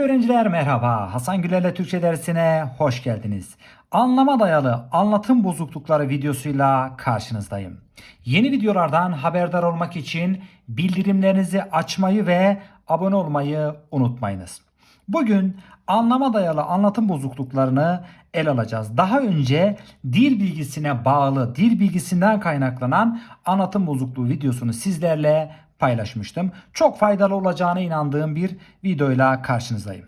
Sevgili öğrenciler merhaba. Hasan Güler'le Türkçe dersine hoş geldiniz. Anlama dayalı anlatım bozuklukları videosuyla karşınızdayım. Yeni videolardan haberdar olmak için bildirimlerinizi açmayı ve abone olmayı unutmayınız. Bugün anlama dayalı anlatım bozukluklarını ele alacağız. Daha önce dil bilgisine bağlı, dil bilgisinden kaynaklanan anlatım bozukluğu videosunu sizlerle paylaşmıştım. Çok faydalı olacağına inandığım bir videoyla karşınızdayım.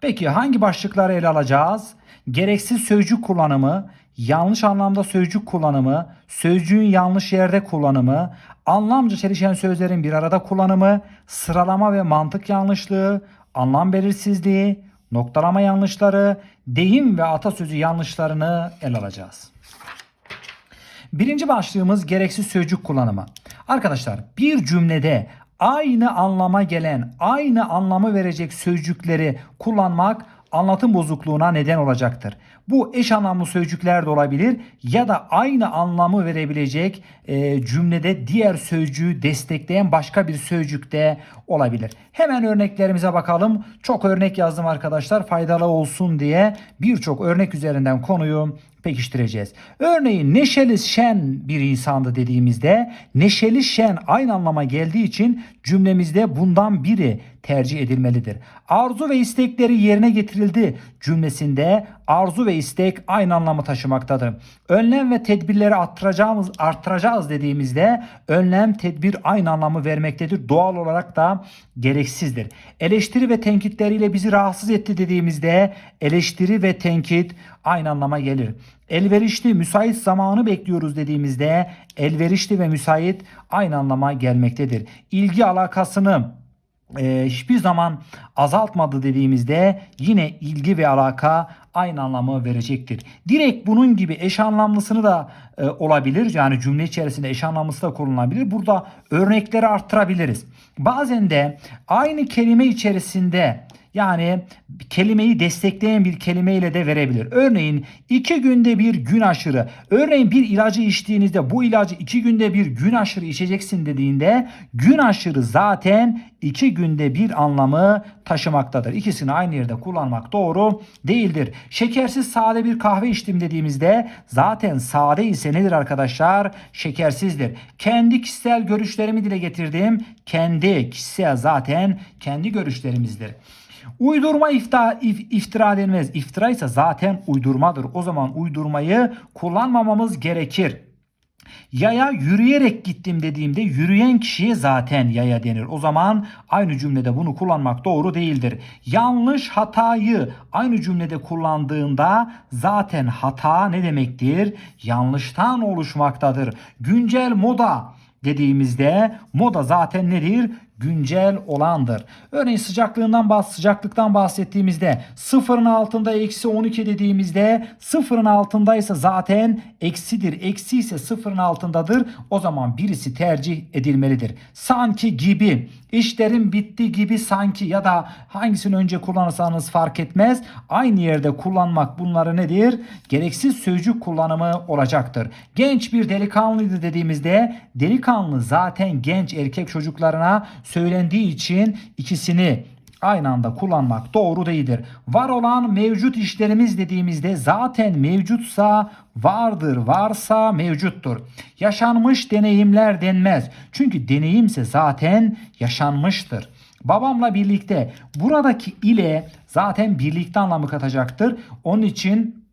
Peki hangi başlıkları ele alacağız? Gereksiz sözcük kullanımı, yanlış anlamda sözcük kullanımı, sözcüğün yanlış yerde kullanımı, anlamca çelişen sözlerin bir arada kullanımı, sıralama ve mantık yanlışlığı, anlam belirsizliği, noktalama yanlışları, deyim ve atasözü yanlışlarını ele alacağız. Birinci başlığımız gereksiz sözcük kullanımı. Arkadaşlar bir cümlede aynı anlama gelen, aynı anlamı verecek sözcükleri kullanmak anlatım bozukluğuna neden olacaktır. Bu eş anlamlı sözcükler de olabilir ya da aynı anlamı verebilecek e, cümlede diğer sözcüğü destekleyen başka bir sözcük de olabilir. Hemen örneklerimize bakalım. Çok örnek yazdım arkadaşlar faydalı olsun diye birçok örnek üzerinden konuyu pekiştireceğiz. Örneğin neşeli şen bir insandı dediğimizde neşeli şen aynı anlama geldiği için cümlemizde bundan biri tercih edilmelidir. Arzu ve istekleri yerine getirildi cümlesinde arzu ve istek aynı anlamı taşımaktadır. Önlem ve tedbirleri arttıracağımız, arttıracağız dediğimizde önlem, tedbir aynı anlamı vermektedir. Doğal olarak da gereksizdir. Eleştiri ve tenkitleriyle bizi rahatsız etti dediğimizde eleştiri ve tenkit aynı anlama gelir. Elverişli, müsait zamanı bekliyoruz dediğimizde elverişli ve müsait aynı anlama gelmektedir. İlgi alakasını e, hiçbir zaman azaltmadı dediğimizde yine ilgi ve alaka aynı anlamı verecektir. Direkt bunun gibi eş anlamlısını da e, olabilir. Yani cümle içerisinde eş anlamlısı da kullanılabilir. Burada örnekleri arttırabiliriz. Bazen de aynı kelime içerisinde yani kelimeyi destekleyen bir kelimeyle de verebilir. Örneğin iki günde bir gün aşırı. Örneğin bir ilacı içtiğinizde bu ilacı iki günde bir gün aşırı içeceksin dediğinde gün aşırı zaten iki günde bir anlamı taşımaktadır. İkisini aynı yerde kullanmak doğru değildir. Şekersiz sade bir kahve içtim dediğimizde zaten sade ise nedir arkadaşlar? Şekersizdir. Kendi kişisel görüşlerimi dile getirdim. Kendi kişisel zaten kendi görüşlerimizdir. Uydurma iftira, if, iftira denmez. İftira ise zaten uydurmadır. O zaman uydurmayı kullanmamamız gerekir. Yaya yürüyerek gittim dediğimde yürüyen kişiye zaten yaya denir. O zaman aynı cümlede bunu kullanmak doğru değildir. Yanlış hatayı aynı cümlede kullandığında zaten hata ne demektir? Yanlıştan oluşmaktadır. Güncel moda dediğimizde moda zaten nedir? Güncel olandır. Örneğin sıcaklığından bahs sıcaklıktan bahsettiğimizde sıfırın altında eksi 12 dediğimizde sıfırın altındaysa zaten eksidir. Eksi ise sıfırın altındadır. O zaman birisi tercih edilmelidir. Sanki gibi işlerin bitti gibi sanki ya da hangisini önce kullanırsanız fark etmez. Aynı yerde kullanmak bunları nedir? Gereksiz sözcük kullanımı olacaktır. Genç bir delikanlıydı dediğimizde delikanlı zaten genç erkek çocuklarına söylendiği için ikisini aynı anda kullanmak doğru değildir. Var olan mevcut işlerimiz dediğimizde zaten mevcutsa vardır, varsa mevcuttur. Yaşanmış deneyimler denmez. Çünkü deneyimse zaten yaşanmıştır. Babamla birlikte buradaki ile zaten birlikte anlamı katacaktır. Onun için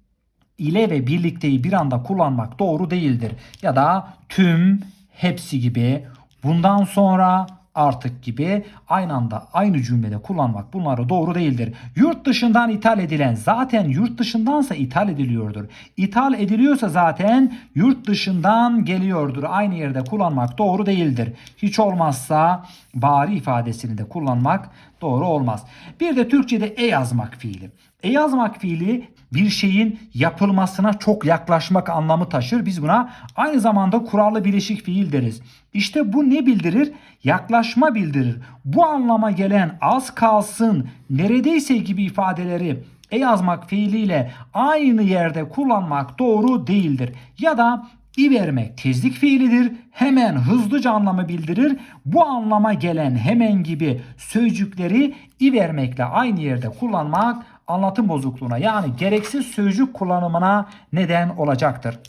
ile ve birlikteyi bir anda kullanmak doğru değildir. Ya da tüm, hepsi gibi, bundan sonra, artık gibi aynı anda aynı cümlede kullanmak bunları doğru değildir. Yurt dışından ithal edilen zaten yurt dışındansa ithal ediliyordur. İthal ediliyorsa zaten yurt dışından geliyordur. Aynı yerde kullanmak doğru değildir. Hiç olmazsa bari ifadesini de kullanmak doğru olmaz. Bir de Türkçe'de e yazmak fiili. E yazmak fiili bir şeyin yapılmasına çok yaklaşmak anlamı taşır. Biz buna aynı zamanda kurallı bileşik fiil deriz. İşte bu ne bildirir? Yaklaşma bildirir. Bu anlama gelen az kalsın, neredeyse gibi ifadeleri e yazmak fiiliyle aynı yerde kullanmak doğru değildir. Ya da i vermek tezlik fiilidir. Hemen hızlıca anlamı bildirir. Bu anlama gelen hemen gibi sözcükleri i vermekle aynı yerde kullanmak anlatım bozukluğuna yani gereksiz sözcük kullanımına neden olacaktır.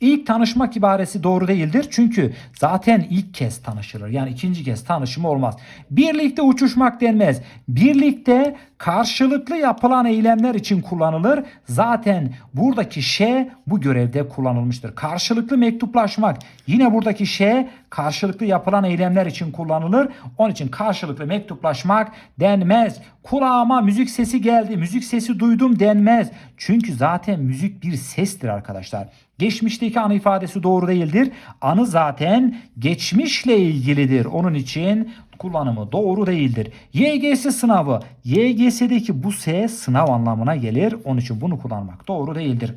İlk tanışmak ibaresi doğru değildir. Çünkü zaten ilk kez tanışılır. Yani ikinci kez tanışımı olmaz. Birlikte uçuşmak denmez. Birlikte karşılıklı yapılan eylemler için kullanılır. Zaten buradaki şey bu görevde kullanılmıştır. Karşılıklı mektuplaşmak yine buradaki şey karşılıklı yapılan eylemler için kullanılır. Onun için karşılıklı mektuplaşmak denmez. Kulağıma müzik sesi geldi, müzik sesi duydum denmez. Çünkü zaten müzik bir sestir arkadaşlar. Geçmişteki anı ifadesi doğru değildir. Anı zaten geçmişle ilgilidir. Onun için kullanımı doğru değildir. YGS sınavı. YGS'deki bu S sınav anlamına gelir. Onun için bunu kullanmak doğru değildir.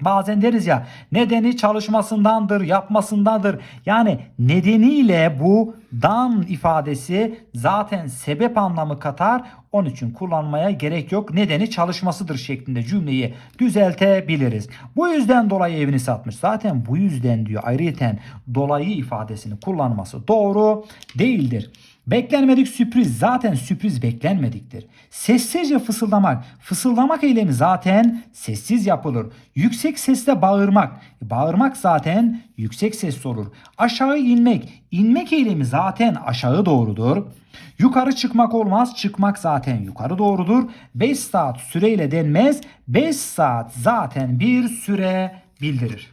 Bazen deriz ya nedeni çalışmasındandır, yapmasındandır. Yani nedeniyle bu dan ifadesi zaten sebep anlamı katar. Onun için kullanmaya gerek yok. Nedeni çalışmasıdır şeklinde cümleyi düzeltebiliriz. Bu yüzden dolayı evini satmış. Zaten bu yüzden diyor ayrıyeten dolayı ifadesini kullanması doğru değildir. Beklenmedik sürpriz zaten sürpriz beklenmediktir. Sessizce fısıldamak. Fısıldamak eylemi zaten sessiz yapılır. Yüksek sesle bağırmak. Bağırmak zaten yüksek sesli olur. Aşağı inmek. İnmek eylemi zaten aşağı doğrudur. Yukarı çıkmak olmaz. Çıkmak zaten yukarı doğrudur. 5 saat süreyle denmez. 5 saat zaten bir süre bildirir.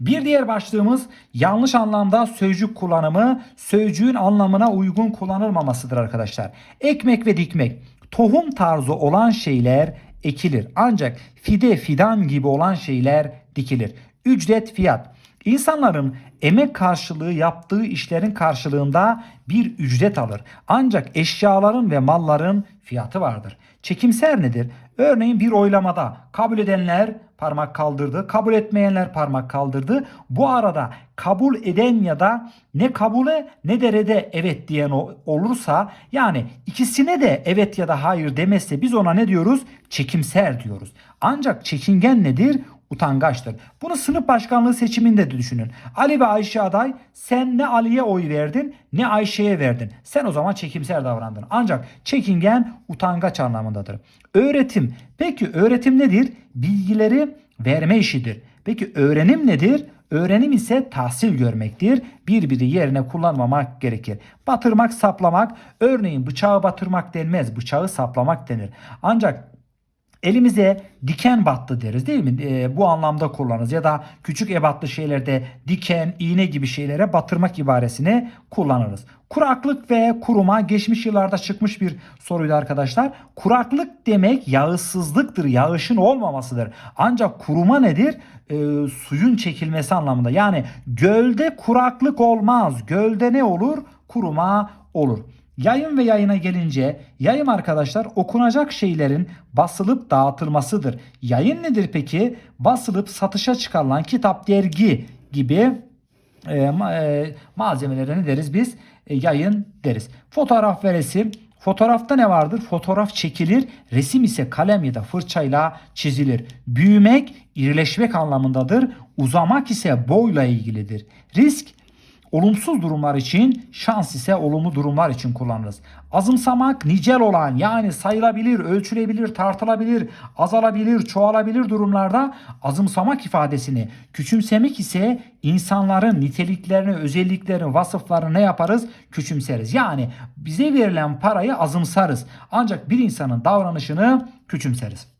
Bir diğer başlığımız yanlış anlamda sözcük kullanımı sözcüğün anlamına uygun kullanılmamasıdır arkadaşlar. Ekmek ve dikmek tohum tarzı olan şeyler ekilir. Ancak fide fidan gibi olan şeyler dikilir. Ücret fiyat. İnsanların emek karşılığı yaptığı işlerin karşılığında bir ücret alır. Ancak eşyaların ve malların fiyatı vardır. Çekimser nedir? Örneğin bir oylamada kabul edenler parmak kaldırdı, kabul etmeyenler parmak kaldırdı. Bu arada kabul eden ya da ne kabule ne de rede evet diyen olursa yani ikisine de evet ya da hayır demezse biz ona ne diyoruz? Çekimser diyoruz. Ancak çekingen nedir? Utangaçtır. Bunu sınıf başkanlığı seçiminde de düşünün. Ali ve Ayşe aday sen ne Ali'ye oy verdin ne Ayşe'ye verdin. Sen o zaman çekimser davrandın. Ancak çekingen utangaç anlamındadır. Öğretim. Peki öğretim nedir? Bilgileri verme işidir. Peki öğrenim nedir? Öğrenim ise tahsil görmektir. Birbiri yerine kullanmamak gerekir. Batırmak, saplamak. Örneğin bıçağı batırmak denmez. Bıçağı saplamak denir. Ancak elimize diken battı deriz değil mi? E, bu anlamda kullanırız. Ya da küçük ebatlı şeylerde diken, iğne gibi şeylere batırmak ibaresini kullanırız. Kuraklık ve kuruma geçmiş yıllarda çıkmış bir soruydu arkadaşlar. Kuraklık demek yağışsızlıktır, yağışın olmamasıdır. Ancak kuruma nedir? E, suyun çekilmesi anlamında. Yani gölde kuraklık olmaz. Gölde ne olur? Kuruma olur. Yayın ve yayına gelince yayım arkadaşlar okunacak şeylerin basılıp dağıtılmasıdır. Yayın nedir peki? Basılıp satışa çıkarılan kitap, dergi gibi e, e, malzemelere ne deriz biz? E, yayın deriz. Fotoğraf ve resim. Fotoğrafta ne vardır? Fotoğraf çekilir, resim ise kalem ya da fırçayla çizilir. Büyümek, irileşmek anlamındadır. Uzamak ise boyla ilgilidir. Risk Olumsuz durumlar için, şans ise olumlu durumlar için kullanırız. Azımsamak nicel olan yani sayılabilir, ölçülebilir, tartılabilir, azalabilir, çoğalabilir durumlarda azımsamak ifadesini, küçümsemek ise insanların niteliklerini, özelliklerini, vasıflarını ne yaparız? Küçümseriz. Yani bize verilen parayı azımsarız. Ancak bir insanın davranışını küçümseriz.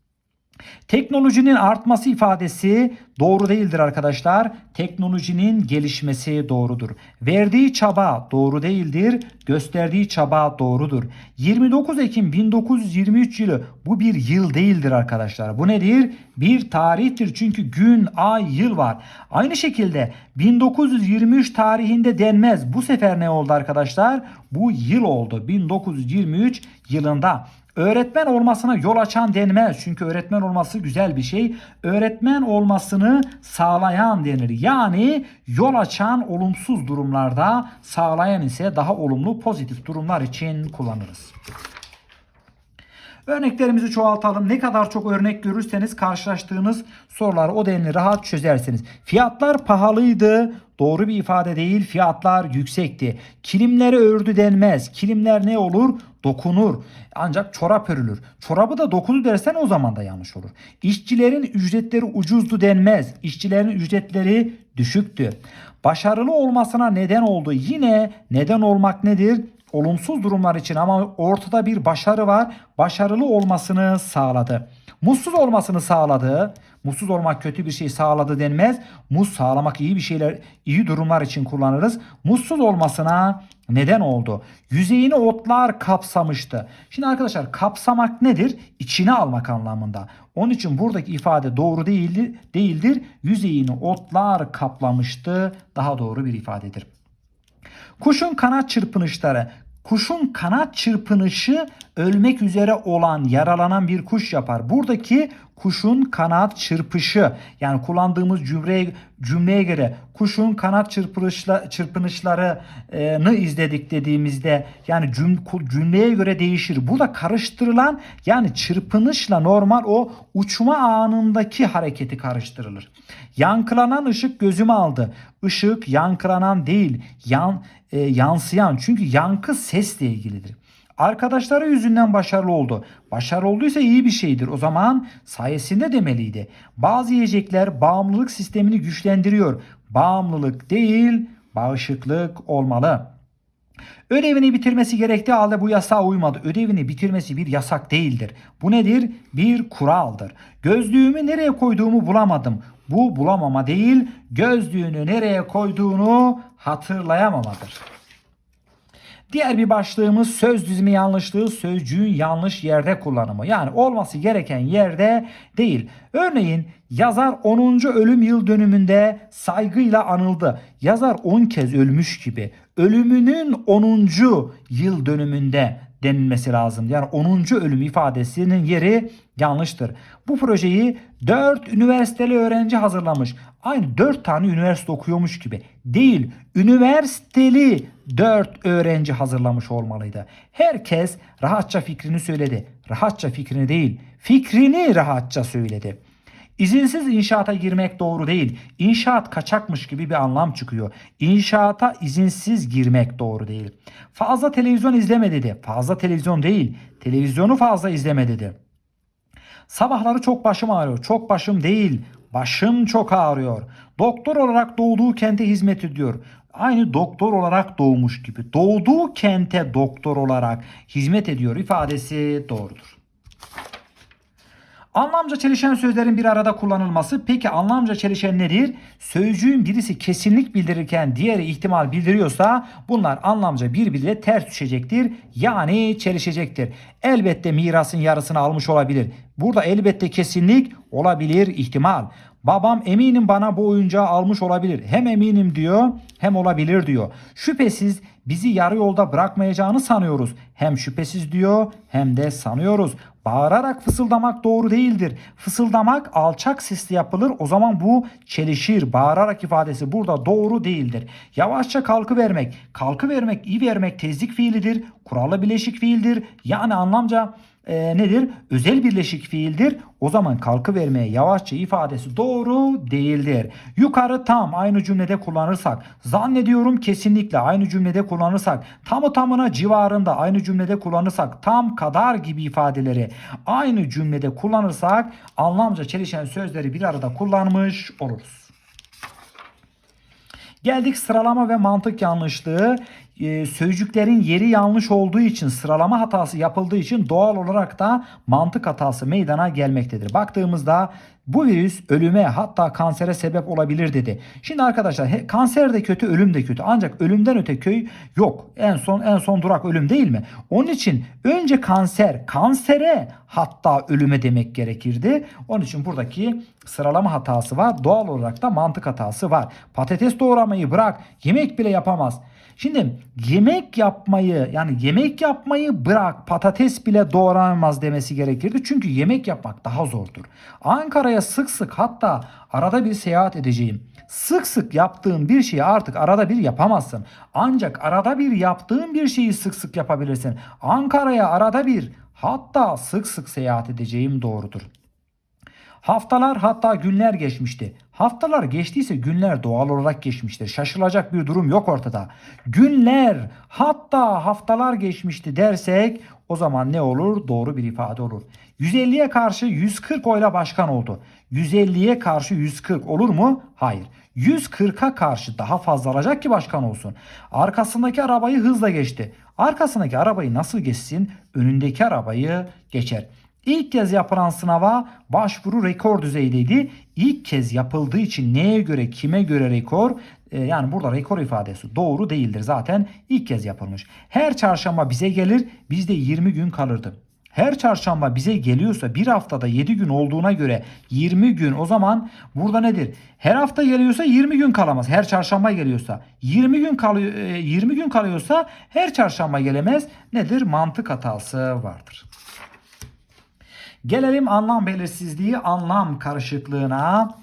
Teknolojinin artması ifadesi doğru değildir arkadaşlar. Teknolojinin gelişmesi doğrudur. Verdiği çaba doğru değildir. Gösterdiği çaba doğrudur. 29 Ekim 1923 yılı bu bir yıl değildir arkadaşlar. Bu nedir? Bir tarihtir çünkü gün, ay, yıl var. Aynı şekilde 1923 tarihinde denmez. Bu sefer ne oldu arkadaşlar? Bu yıl oldu. 1923 yılında. Öğretmen olmasına yol açan denmez. Çünkü öğretmen olması güzel bir şey. Öğretmen olmasını sağlayan denir. Yani yol açan olumsuz durumlarda sağlayan ise daha olumlu pozitif durumlar için kullanırız. Örneklerimizi çoğaltalım. Ne kadar çok örnek görürseniz karşılaştığınız soruları o denli rahat çözersiniz. Fiyatlar pahalıydı. Doğru bir ifade değil. Fiyatlar yüksekti. Kilimleri ördü denmez. Kilimler ne olur? Dokunur. Ancak çorap örülür. Çorabı da dokudu dersen o zaman da yanlış olur. İşçilerin ücretleri ucuzdu denmez. İşçilerin ücretleri düşüktü. Başarılı olmasına neden oldu. Yine neden olmak nedir? Olumsuz durumlar için ama ortada bir başarı var. Başarılı olmasını sağladı. Mutsuz olmasını sağladı. Mutsuz olmak kötü bir şey sağladı denmez. Muz sağlamak iyi bir şeyler, iyi durumlar için kullanırız. Mutsuz olmasına neden oldu. Yüzeyini otlar kapsamıştı. Şimdi arkadaşlar kapsamak nedir? İçine almak anlamında. Onun için buradaki ifade doğru değildir. değildir. Yüzeyini otlar kaplamıştı. Daha doğru bir ifadedir. Kuşun kanat çırpınışları. Kuşun kanat çırpınışı ölmek üzere olan, yaralanan bir kuş yapar. Buradaki kuşun kanat çırpışı yani kullandığımız cümleye, cümleye göre kuşun kanat çırpınışla, çırpınışlarını izledik dediğimizde yani cüm, cümleye göre değişir. Burada karıştırılan yani çırpınışla normal o uçma anındaki hareketi karıştırılır. Yankılanan ışık gözümü aldı. Işık yankılanan değil, yan, e, yansıyan. Çünkü yankı sesle ilgilidir. Arkadaşları yüzünden başarılı oldu. Başarılı olduysa iyi bir şeydir. O zaman sayesinde demeliydi. Bazı yiyecekler bağımlılık sistemini güçlendiriyor. Bağımlılık değil, bağışıklık olmalı. Ödevini bitirmesi gerektiği halde bu yasağa uymadı. Ödevini bitirmesi bir yasak değildir. Bu nedir? Bir kuraldır. Gözlüğümü nereye koyduğumu bulamadım. Bu bulamama değil, gözlüğünü nereye koyduğunu hatırlayamamadır. Diğer bir başlığımız söz dizimi yanlışlığı sözcüğün yanlış yerde kullanımı. Yani olması gereken yerde değil. Örneğin yazar 10. ölüm yıl dönümünde saygıyla anıldı. Yazar 10 kez ölmüş gibi. Ölümünün 10. yıl dönümünde denilmesi lazım. Yani 10. ölüm ifadesinin yeri yanlıştır. Bu projeyi 4 üniversiteli öğrenci hazırlamış. Aynı 4 tane üniversite okuyormuş gibi. Değil, üniversiteli 4 öğrenci hazırlamış olmalıydı. Herkes rahatça fikrini söyledi. Rahatça fikrini değil, fikrini rahatça söyledi. İzinsiz inşaata girmek doğru değil. İnşaat kaçakmış gibi bir anlam çıkıyor. İnşaata izinsiz girmek doğru değil. Fazla televizyon izleme dedi. Fazla televizyon değil. Televizyonu fazla izleme dedi. Sabahları çok başım ağrıyor. Çok başım değil. Başım çok ağrıyor. Doktor olarak doğduğu kente hizmet ediyor. Aynı doktor olarak doğmuş gibi. Doğduğu kente doktor olarak hizmet ediyor ifadesi doğrudur. Anlamca çelişen sözlerin bir arada kullanılması. Peki anlamca çelişen nedir? Sözcüğün birisi kesinlik bildirirken diğeri ihtimal bildiriyorsa bunlar anlamca birbiriyle ters düşecektir. Yani çelişecektir. Elbette mirasın yarısını almış olabilir. Burada elbette kesinlik olabilir ihtimal. Babam eminim bana bu oyuncağı almış olabilir. Hem eminim diyor hem olabilir diyor. Şüphesiz bizi yarı yolda bırakmayacağını sanıyoruz. Hem şüphesiz diyor hem de sanıyoruz. Bağırarak fısıldamak doğru değildir. Fısıldamak alçak sesli yapılır. O zaman bu çelişir. Bağırarak ifadesi burada doğru değildir. Yavaşça kalkı vermek. Kalkı vermek, iyi vermek tezlik fiilidir. Kurallı bileşik fiildir. Yani anlamca e, nedir? Özel birleşik fiildir. O zaman kalkı vermeye yavaşça ifadesi doğru değildir. Yukarı tam aynı cümlede kullanırsak, zannediyorum kesinlikle aynı cümlede kullanırsak, tamı tamına civarında aynı cümlede kullanırsak, tam kadar gibi ifadeleri aynı cümlede kullanırsak anlamca çelişen sözleri bir arada kullanmış oluruz. Geldik sıralama ve mantık yanlışlığı. Ee, sözcüklerin yeri yanlış olduğu için sıralama hatası yapıldığı için doğal olarak da mantık hatası meydana gelmektedir. Baktığımızda bu virüs ölüme hatta kansere sebep olabilir dedi. Şimdi arkadaşlar he, kanser de kötü, ölüm de kötü. Ancak ölümden öte köy yok. En son en son durak ölüm değil mi? Onun için önce kanser, kansere hatta ölüme demek gerekirdi. Onun için buradaki sıralama hatası var. Doğal olarak da mantık hatası var. Patates doğramayı bırak, yemek bile yapamaz. Şimdi yemek yapmayı yani yemek yapmayı bırak patates bile doğranmaz demesi gerekirdi. Çünkü yemek yapmak daha zordur. Ankara'ya sık sık hatta arada bir seyahat edeceğim. Sık sık yaptığın bir şeyi artık arada bir yapamazsın. Ancak arada bir yaptığın bir şeyi sık sık yapabilirsin. Ankara'ya arada bir Hatta sık sık seyahat edeceğim doğrudur. Haftalar hatta günler geçmişti. Haftalar geçtiyse günler doğal olarak geçmiştir. Şaşılacak bir durum yok ortada. Günler hatta haftalar geçmişti dersek o zaman ne olur? Doğru bir ifade olur. 150'ye karşı 140 oyla başkan oldu. 150'ye karşı 140 olur mu? Hayır. 140'a karşı daha fazla alacak ki başkan olsun. Arkasındaki arabayı hızla geçti. Arkasındaki arabayı nasıl geçsin? Önündeki arabayı geçer. İlk kez yapılan sınava başvuru rekor düzeydeydi. İlk kez yapıldığı için neye göre kime göre rekor? Ee, yani burada rekor ifadesi doğru değildir. Zaten ilk kez yapılmış. Her çarşamba bize gelir bizde 20 gün kalırdı. Her çarşamba bize geliyorsa bir haftada 7 gün olduğuna göre 20 gün o zaman burada nedir? Her hafta geliyorsa 20 gün kalamaz. Her çarşamba geliyorsa 20 gün kalıyor 20 gün kalıyorsa her çarşamba gelemez. Nedir? Mantık hatası vardır. Gelelim anlam belirsizliği, anlam karışıklığına.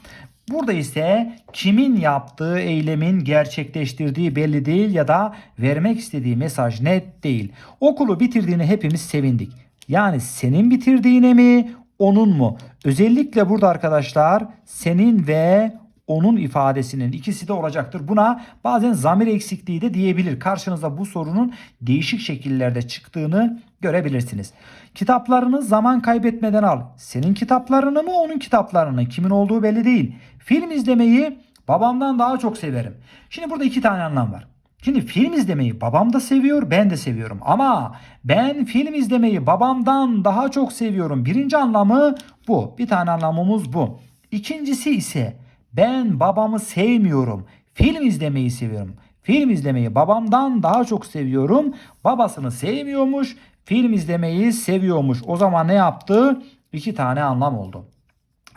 Burada ise kimin yaptığı eylemin gerçekleştirdiği belli değil ya da vermek istediği mesaj net değil. Okulu bitirdiğini hepimiz sevindik. Yani senin bitirdiğine mi, onun mu? Özellikle burada arkadaşlar senin ve onun ifadesinin ikisi de olacaktır. Buna bazen zamir eksikliği de diyebilir. Karşınıza bu sorunun değişik şekillerde çıktığını görebilirsiniz. Kitaplarını zaman kaybetmeden al. Senin kitaplarını mı onun kitaplarını kimin olduğu belli değil. Film izlemeyi babamdan daha çok severim. Şimdi burada iki tane anlam var. Şimdi film izlemeyi babam da seviyor, ben de seviyorum. Ama ben film izlemeyi babamdan daha çok seviyorum. Birinci anlamı bu. Bir tane anlamımız bu. İkincisi ise ben babamı sevmiyorum. Film izlemeyi seviyorum. Film izlemeyi babamdan daha çok seviyorum. Babasını sevmiyormuş. Film izlemeyi seviyormuş. O zaman ne yaptı? İki tane anlam oldu.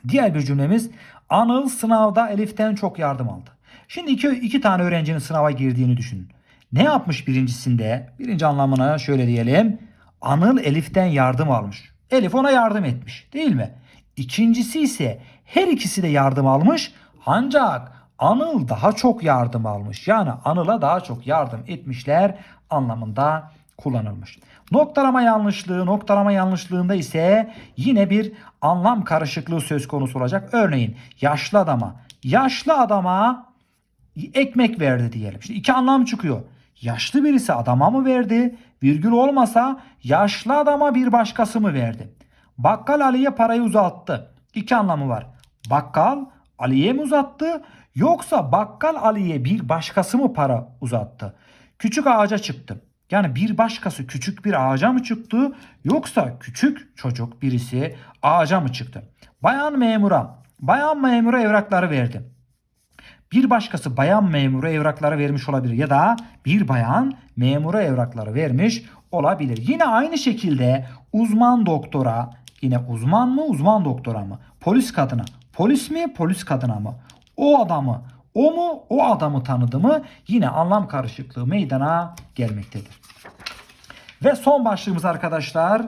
Diğer bir cümlemiz Anıl sınavda Elif'ten çok yardım aldı. Şimdi iki, iki tane öğrencinin sınava girdiğini düşünün. Ne yapmış birincisinde? Birinci anlamına şöyle diyelim. Anıl Elif'ten yardım almış. Elif ona yardım etmiş değil mi? İkincisi ise her ikisi de yardım almış ancak Anıl daha çok yardım almış. Yani Anıl'a daha çok yardım etmişler anlamında kullanılmış. Noktalama yanlışlığı, noktalama yanlışlığında ise yine bir anlam karışıklığı söz konusu olacak. Örneğin yaşlı adama, yaşlı adama ekmek verdi diyelim. Şimdi iki anlam çıkıyor. Yaşlı birisi adama mı verdi? Virgül olmasa yaşlı adama bir başkası mı verdi? Bakkal Ali'ye parayı uzattı. İki anlamı var. Bakkal Ali'ye mi uzattı yoksa bakkal Ali'ye bir başkası mı para uzattı? Küçük ağaca çıktı. Yani bir başkası küçük bir ağaca mı çıktı yoksa küçük çocuk birisi ağaca mı çıktı? Bayan memura, bayan memura evrakları verdi. Bir başkası bayan memura evrakları vermiş olabilir ya da bir bayan memura evrakları vermiş olabilir. Yine aynı şekilde uzman doktora, yine uzman mı uzman doktora mı? Polis kadına, polis mi polis kadına mı? O adamı, o mu o adamı tanıdı mı? Yine anlam karışıklığı meydana gelmektedir. Ve son başlığımız arkadaşlar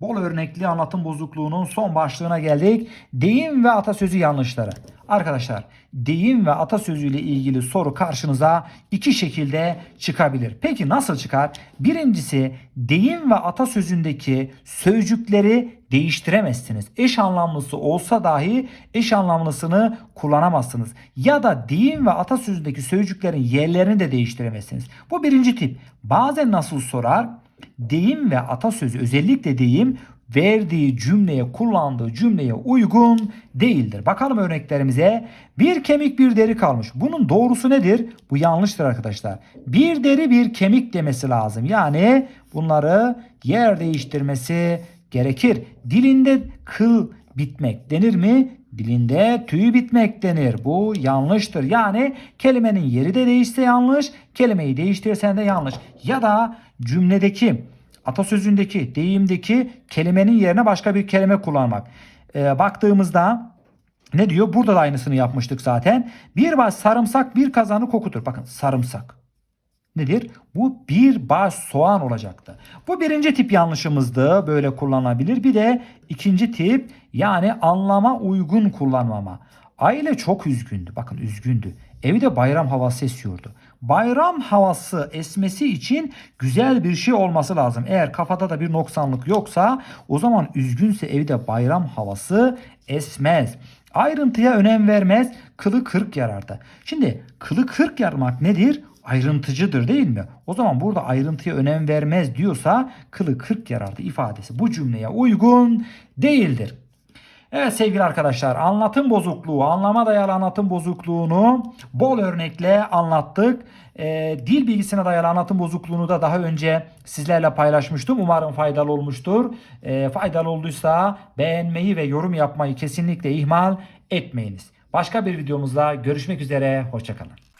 bol örnekli anlatım bozukluğunun son başlığına geldik. Deyim ve atasözü yanlışları. Arkadaşlar deyim ve atasözü ile ilgili soru karşınıza iki şekilde çıkabilir. Peki nasıl çıkar? Birincisi deyim ve atasözündeki sözcükleri değiştiremezsiniz. Eş anlamlısı olsa dahi eş anlamlısını kullanamazsınız. Ya da deyim ve atasözündeki sözcüklerin yerlerini de değiştiremezsiniz. Bu birinci tip. Bazen nasıl sorar? Deyim ve atasözü özellikle deyim verdiği cümleye kullandığı cümleye uygun değildir. Bakalım örneklerimize. Bir kemik bir deri kalmış. Bunun doğrusu nedir? Bu yanlıştır arkadaşlar. Bir deri bir kemik demesi lazım. Yani bunları yer değiştirmesi gerekir. Dilinde kıl bitmek denir mi? Dilinde tüy bitmek denir. Bu yanlıştır. Yani kelimenin yeri de değişse yanlış, kelimeyi değiştirsen de yanlış. Ya da cümledeki atasözündeki, deyimdeki kelimenin yerine başka bir kelime kullanmak. Ee, baktığımızda ne diyor? Burada da aynısını yapmıştık zaten. Bir baş sarımsak bir kazanı kokutur. Bakın sarımsak. Nedir? Bu bir baş soğan olacaktı. Bu birinci tip yanlışımızdı. Böyle kullanılabilir. Bir de ikinci tip yani anlama uygun kullanmama. Aile çok üzgündü. Bakın üzgündü. Evi de bayram havası esiyordu. Bayram havası esmesi için güzel bir şey olması lazım. Eğer kafada da bir noksanlık yoksa o zaman üzgünse evde bayram havası esmez. Ayrıntıya önem vermez, kılı kırk yarardı. Şimdi kılı kırk yarmak nedir? Ayrıntıcıdır değil mi? O zaman burada ayrıntıya önem vermez diyorsa kılı kırk yarardı ifadesi bu cümleye uygun değildir. Evet sevgili arkadaşlar anlatım bozukluğu, anlama dayalı anlatım bozukluğunu bol örnekle anlattık. Ee, dil bilgisine dayalı anlatım bozukluğunu da daha önce sizlerle paylaşmıştım. Umarım faydalı olmuştur. Ee, faydalı olduysa beğenmeyi ve yorum yapmayı kesinlikle ihmal etmeyiniz. Başka bir videomuzda görüşmek üzere. Hoşçakalın.